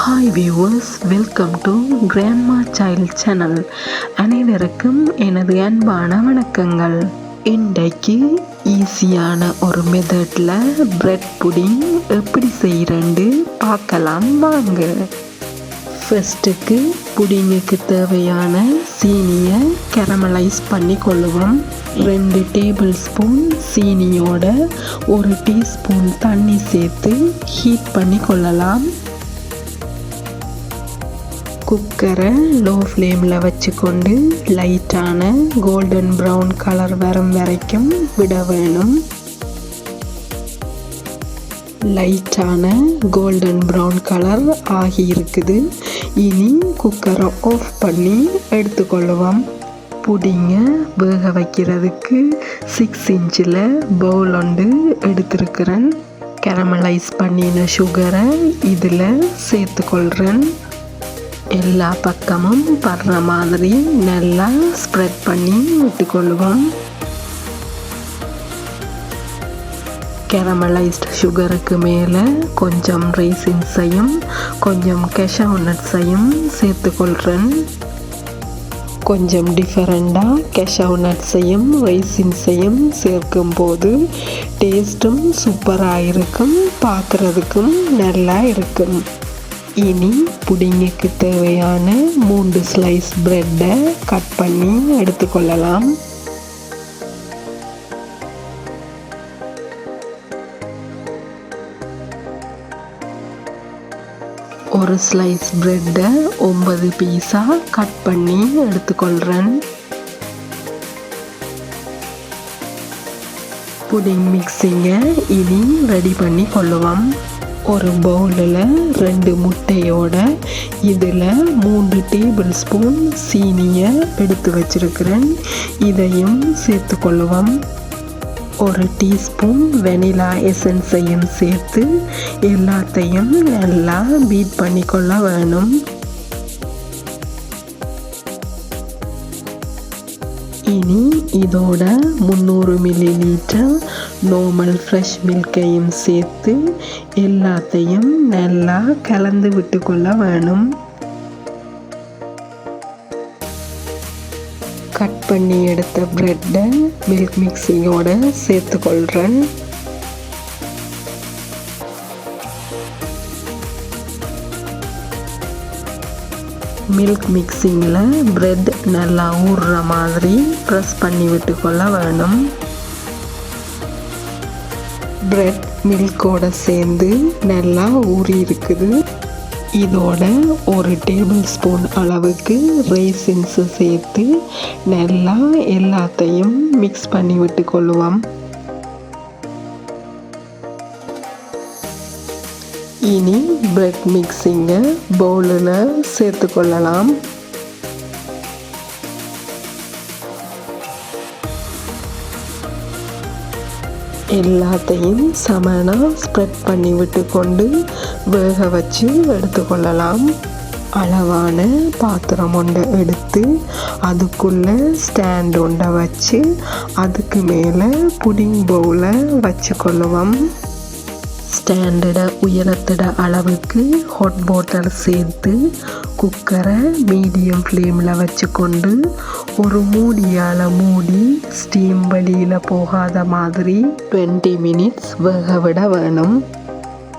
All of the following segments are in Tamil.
Hi viewers welcome to grandma child channel அனைவருக்கும் எனது அன்பான வணக்கங்கள். இன்றைக்கு ஈஸியான ஒரு மெத்தடில் பிரெட் புடிங் எப்படி செய்கிறேன்னு பார்க்கலாம் வாங்க. ஃபஸ்ட்டுக்கு புடிங்குக்கு தேவையான சீனியை கேரமலைஸ் பண்ணி கொள்ளுவோம். ரெண்டு டேபிள் ஸ்பூன் சீனியோட ஒரு டீஸ்பூன் தண்ணி சேர்த்து ஹீட் பண்ணி கொள்ளலாம். குக்கரை லோ ஃப்ளேமில் வச்சுக்கொண்டு லைட்டான கோல்டன் ப்ரௌன் கலர் வரும் வரைக்கும் விட வேணும் லைட்டான கோல்டன் ப்ரௌன் கலர் ஆகி இருக்குது. இனி குக்கரை ஆஃப் பண்ணி எடுத்துக்கொள்ளுவோம் புடிங்க வேக வைக்கிறதுக்கு சிக்ஸ் இன்ச்சில் பவுல் ஒன்று எடுத்துருக்கிறேன். கேரமலைஸ் பண்ணின சுகரை இதில் சேர்த்துக்கொள்கிறேன் எல்லா பக்கமும் படுற மாதிரி நல்லா ஸ்ப்ரெட் பண்ணி விட்டுக்கொள்வோம். கேரமலைஸ்ட் சுகருக்கு மேலே கொஞ்சம் ரைசின்ஸையும் கொஞ்சம் கெஷவ் நட்ஸையும் சேர்த்துக்கொள்கிறேன் கொஞ்சம் டிஃபரெண்டாக கெஷவ் நட்ஸையும் ரைசின்ஸையும் சேர்க்கும் போது டேஸ்ட்டும் சூப்பராக இருக்கும் பார்க்குறதுக்கும் நல்லா இருக்கும். இனி புடிங்குக்கு தேவையான மூன்று ஸ்லைஸ் ப்ரெட்டை கட் பண்ணி எடுத்துக்கொள்ளலாம். ஒரு ஸ்லைஸ் ப்ரெட்டை ஒன்பது பீஸாக கட் பண்ணி எடுத்துக்கொள்கிறேன் புடிங் மிக்ஸிங்கை இனி ரெடி பண்ணி கொள்ளுவோம். ஒரு பவுலில் ரெண்டு முட்டையோட இதில் மூன்று டேபிள் ஸ்பூன் சீனியை எடுத்து வச்சிருக்கிறேன். இதையும் சேர்த்து கொள்ளுவோம். ஒரு டீஸ்பூன் வெனிலா எசன்ஸையும் சேர்த்து எல்லாத்தையும் நல்லா பீட் பண்ணிக்கொள்ள வேணும். இனி இதோட முந்நூறு மில்லி லிட்டர் நார்மல் ஃப்ரெஷ் மில்கையும் சேர்த்து எல்லாத்தையும் நல்லா கலந்து விட்டுக்கொள்ள வேணும். கட் பண்ணி எடுத்த ப்ரெட்டை மில்க் மிக்சிங்கோட சேர்த்துக்கொள்கிறேன் மில்க் மிக்சிங்கில் ப்ரெட் நல்லா ஊறுற மாதிரி ப்ரெஸ் பண்ணி விட்டுக்கொள்ள வேணும். ப்ரெட் மில்கோட சேர்ந்து நல்லா ஊறி இருக்குது. இதோட ஒரு டேபிள் ஸ்பூன் அளவுக்கு ரேசின்ஸு சேர்த்து நல்லா எல்லாத்தையும் மிக்ஸ் பண்ணி விட்டு கொள்ளுவோம் இனி பிரெட் மிக்ஸிங்கை பவுலில் சேர்த்து கொள்ளலாம் எல்லாத்தையும் சமனாக ஸ்ப்ரெட் பண்ணி விட்டு கொண்டு வேக வச்சு எடுத்துக்கொள்ளலாம். அளவான பாத்திரம் ஒன்றை எடுத்து அதுக்குள்ளே ஸ்டாண்ட் ஒன்றை வச்சு அதுக்கு மேலே புடிங் பவுலை வச்சு கொள்ளுவோம் ஸ்டாண்டர்டை உயரத்திட அளவுக்கு ஹாட் வாட்டர் சேர்த்து குக்கரை மீடியம் ஃப்ளேமில் வச்சுக்கொண்டு ஒரு மூடியால் மூடி ஸ்டீம் வழியில் போகாத மாதிரி டுவெண்ட்டி மினிட்ஸ் வேக விட வேணும்.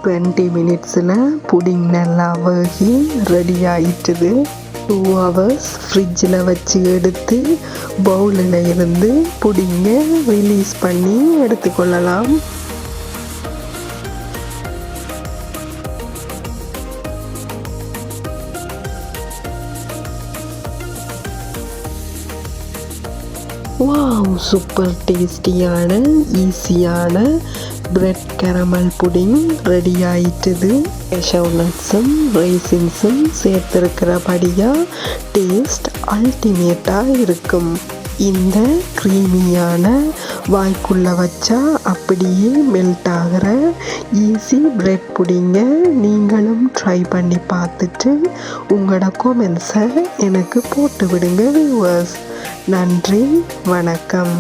டுவெண்ட்டி மினிட்ஸில் புடிங் நல்லா வேகி ரெடி ஆயிட்டுது. டூ ஹவர்ஸ் ஃப்ரிட்ஜில் வச்சு எடுத்து பவுலில் இருந்து புடிங்க ரிலீஸ் பண்ணி எடுத்துக்கொள்ளலாம். வாவ் சூப்பர் டேஸ்டியான ஈஸியான பிரெட் கேரமல் புடிங் ரெடி ஆயிட்டுது. ஷவுனட்ஸும் ரைசின்ஸும் ரைசின்ஸும் சேர்த்துருக்கிறபடியாக டேஸ்ட் அல்டிமேட்டாக இருக்கும். இந்த க்ரீமியான வாய்க்குள்ளே வச்சா அப்படியே மெல்ட் ஆகிற ஈஸி பிரெட் புடிங்க. நீங்களும் ட்ரை பண்ணி பார்த்துட்டு உங்களோட கொமெண்ட்ஸை எனக்கு போட்டு விடுங்க வியூவர்ஸ் நன்றி வணக்கம்.